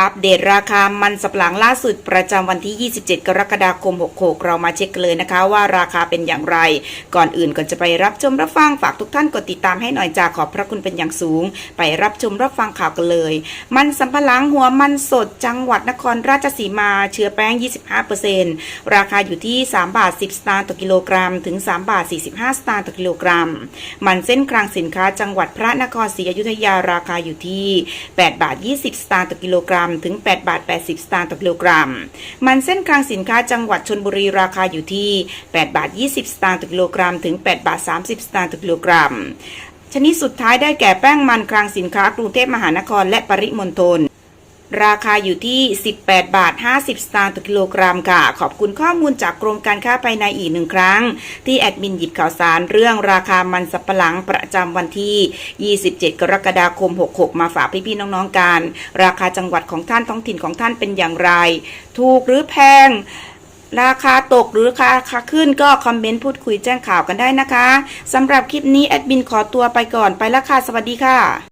อัปเดตราคามันสับหลังล่าสุดประจำวันที่ 27 กรกฎาคม 66 เรามาเช็คเลยนะคะ ว่าราคาเป็นอย่างไร ก่อนอื่นก่อนจะไปรับชมรับฟังฝากทุกท่านกดติดตามให้หน่อยจากขอบพระคุณเป็นอย่างสูง ไปรับชมรับฟังข่าวกันเลย มันสำปะหลังหัวมันสดจังหวัดนครราชสีมาเชื้อแป้ง 25%ราคาอยู่ที่ 3 บาท 10 สตางค์ต่อกิโลกรัม ถึง 3 บาท 45 สตางค์ต่อกิโลกรัม มันเส้นคลังสินค้าจังหวัดพระนครศรีอยุธยาราคาอยู่ที่ 8 บาท 20 สตางค์ต่อกิโลกรัมถึง 8 บาท 80 สตางค์ต่อกิโลกรัม มันเส้นคลังสินค้าจังหวัดชนบุรีราคาอยู่ที่ 8 บาท 20 สตางค์ต่อกิโลกรัม ถึง 8 บาท 30 สตางค์ต่อกิโลกรัม ชนิดสุดท้ายได้แก่แป้งมันคลังสินค้ากรุงเทพมหานครและปริมณฑล ราคาอยู่ที่ 18 บาท 50 สตางค์ต่อกิโลกรัมค่ะ ขอบคุณข้อมูลจากกรมการค้าภายในอีกหนึ่งครั้ง ที่แอดมินหยิบข่าวสารเรื่องราคามันสับปะหลังประจำวันที่ 27 กรกฎาคม 66 มาฝากพี่ๆน้องๆกัน ราคาจังหวัดของท่านท้องถิ่นของท่านเป็นอย่างไร ถูกหรือแพงราคาตกหรือราคาขึ้นก็คอมเมนต์พูดคุยแจ้งข่าวกันได้นะคะสำหรับคลิปนี้แอดมินขอตัวไปก่อนไปล้วค่ะ สวัสดีค่ะ